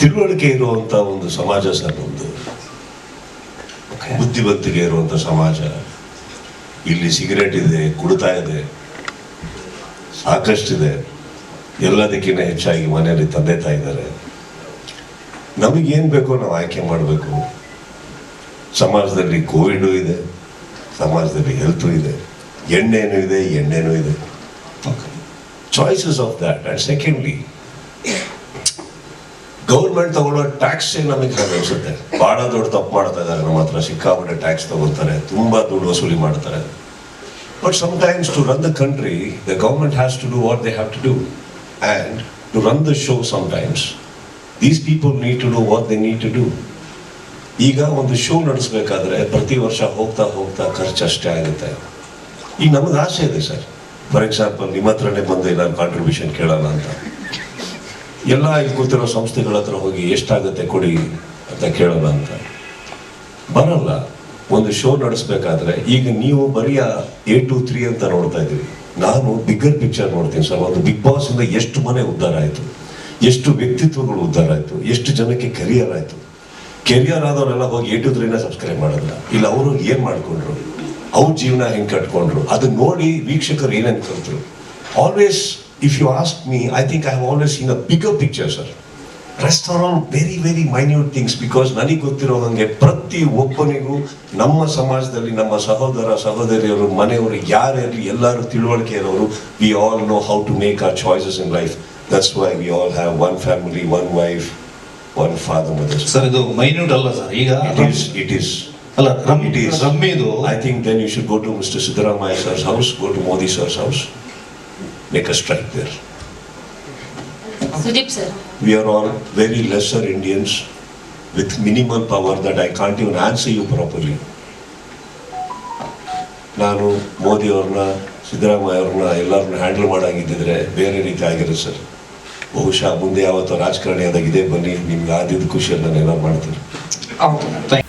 ತಿಳುವಳಿಕೆ ಇರುವಂತ ಒಂದು ಸಮಾಜ ಸರ್ ನಮ್ದು. ಬುದ್ಧಿವಂತಿಕೆ ಇರುವಂತ ಸಮಾಜ. ಇಲ್ಲಿ ಸಿಗರೇಟ್ ಇದೆ ಕುಡಿತಾ ಇದೆ ಸಾಕಷ್ಟಿದೆ. ಎಲ್ಲದಕ್ಕಿಂತ ಹೆಚ್ಚಾಗಿ ಮನೆಯಲ್ಲಿ ತಂದೆ ತಾಯಿದ್ದಾರೆ. ನಮಗೇನು ಬೇಕೋ ನಾವು ಆಯ್ಕೆ ಮಾಡಬೇಕು. ಸಮಾಜದಲ್ಲಿ ಕೋವಿಡು ಇದೆ ಸಮಾಜದಲ್ಲಿ ಹೆಲ್ತು ಇದೆ ಎಣ್ಣೆನೂ ಇದೆ ಎಣ್ಣೆನೂ ಇದೆ. Choices of that and secondly government ತಗೊಳ್ಳೋ ಟ್ಯಾಕ್ಸ್ ನಮಗೆ ಅನಿಸುತ್ತೆ? ಬಹಳ ದೊಡ್ಡ ತಪ್ಪು ಮಾಡ್ತಾ ಇದ್ದಾರೆ ನಮ್ಮ ಹತ್ರ ಸಿಕ್ಕಾಪಟ್ಟೆ ಟ್ಯಾಕ್ಸ್ ತಗೊಳ್ತಾರೆ. ತುಂಬಾ ದುಡ್ಡು ವಸೂಲಿ ಮಾಡ್ತಾರೆ. But sometimes to run the country the government has to do what they have to do and to run the show sometimes these people need to do what they need to do ಈಗ ಒಂದು show ನಡೆಸಬೇಕಾದ್ರೆ ಪ್ರತಿ ವರ್ಷ ಹೋಗ್ತಾ ಹೋಗ್ತಾ ಖರ್ಚು ಅಷ್ಟೇ ಆಗುತ್ತೆ. ಈಗ ನಮಗೆ ಆಸೆ ಇದೆ ಸರ್. ಫಾರ್ ಎಕ್ಸಾಂಪಲ್ ನಿಮ್ಮ ಹತ್ರನೇ ಬಂದು ನಾನು ಕಾಂಟ್ರಿಬ್ಯೂಷನ್ ಕೇಳೋಣ ಅಂತ. ಎಲ್ಲ ಇಲ್ಲಿ ಕೂತಿರೋ ಸಂಸ್ಥೆಗಳ ಹತ್ರ ಹೋಗಿ ಎಷ್ಟಾಗುತ್ತೆ ಕೊಡಿ ಅಂತ ಕೇಳೋಣ ಅಂತ. ಬರಲ್ಲ. ಒಂದು ಶೋ ನಡೆಸಬೇಕಾದ್ರೆ ಈಗ ನೀವು ಬರೀ ಎ ಟು ತ್ರೀ ಅಂತ ನೋಡ್ತಾ ಇದ್ದೀವಿ ನಾನು ಬಿಗ್ಗರ್ ಪಿಕ್ಚರ್ ನೋಡ್ತೀನಿ ಸರ್. ಒಂದು ಬಿಗ್ ಬಾಸ್ ಇಂದ ಎಷ್ಟು ಮನೆ ಉದ್ಧಾರ ಆಯಿತು? ಎಷ್ಟು ವ್ಯಕ್ತಿತ್ವಗಳು ಉದ್ಧಾರ ಆಯಿತು? ಎಷ್ಟು ಜನಕ್ಕೆ ಕೆರಿಯರ್ ಆಯಿತು? ಕೆರಿಯರ್ ಆದವರೆಲ್ಲ ಹೋಗಿ ಎ ಟು ತ್ರೀನ ಸಬ್ಸ್ಕ್ರೈಬ್ ಮಾಡಿದ್ರ? ಇಲ್ಲ ಅವರು ಏನು ಮಾಡ್ಕೊಂಡ್ರು? ಅವ್ರ ಜೀವನ ಹೆಂಗೆ ಕಟ್ಕೊಂಡ್ರು? ಅದನ್ನ ನೋಡಿ ವೀಕ್ಷಕರು ಏನೇನು ಕಲ್ತರು always if you ask me, I think I have always seen a bigger picture sir rest are all very very minute things because ನನಗೆ ಗೊತ್ತಿರೋ ಹಾಗೆ ಪ್ರತಿ ಒಬ್ಬನಿಗೂ ನಮ್ಮ ಸಮಾಜದಲ್ಲಿ ನಮ್ಮ ಸಹೋದರ ಸಹೋದರಿಯರು ಮನೆಯವರು ಯಾರಿರಲಿ ಎಲ್ಲರೂ ತಿಳುವಳಿಕೆ ಇರೋರು we all know how to make our choices in life that's why we all have one family one wife one father mother sir ಇದು ಮೈನ್ಯೂಟ್ ಅಲ್ಲ ಸರ್ ಈಗ ಇಟ್ ಈಸ್ ಇಟ್ is. ಅಲ್ಲ rum it is. ರಮ್ಮಿದು I think then you should go to mister Siddaramaiah sir's house go to Modi sir's house, make a strike there. Sudeep sir We are all very lesser Indians with minimal power that I can't even answer you properly. ನಾನು ಮೋದಿ ಅವ್ರನ್ನ ಸಿದ್ದರಾಮಯ್ಯ ಅವ್ರನ್ನ ಎಲ್ಲರನ್ನ handle ಮಾಡಾಗಿದ್ದಿದ್ರೆ ಬೇರೆ ರೀತಿ ಆಗಿರುತ್ತೆ sir ಬಹುಶಃ ಮುಂದೆ ಯಾವತ್ತೋ ರಾಜಕಾರಣಿ ಆದಾಗ ಇದೇ ಬನ್ನಿ ನಿಮ್ಗೆ ಆದಿದ್ದು ಖುಷಿಯಲ್ಲಿ ನಾನು ಎಲ್ಲ ಮಾಡ್ತೀನಿ Thank-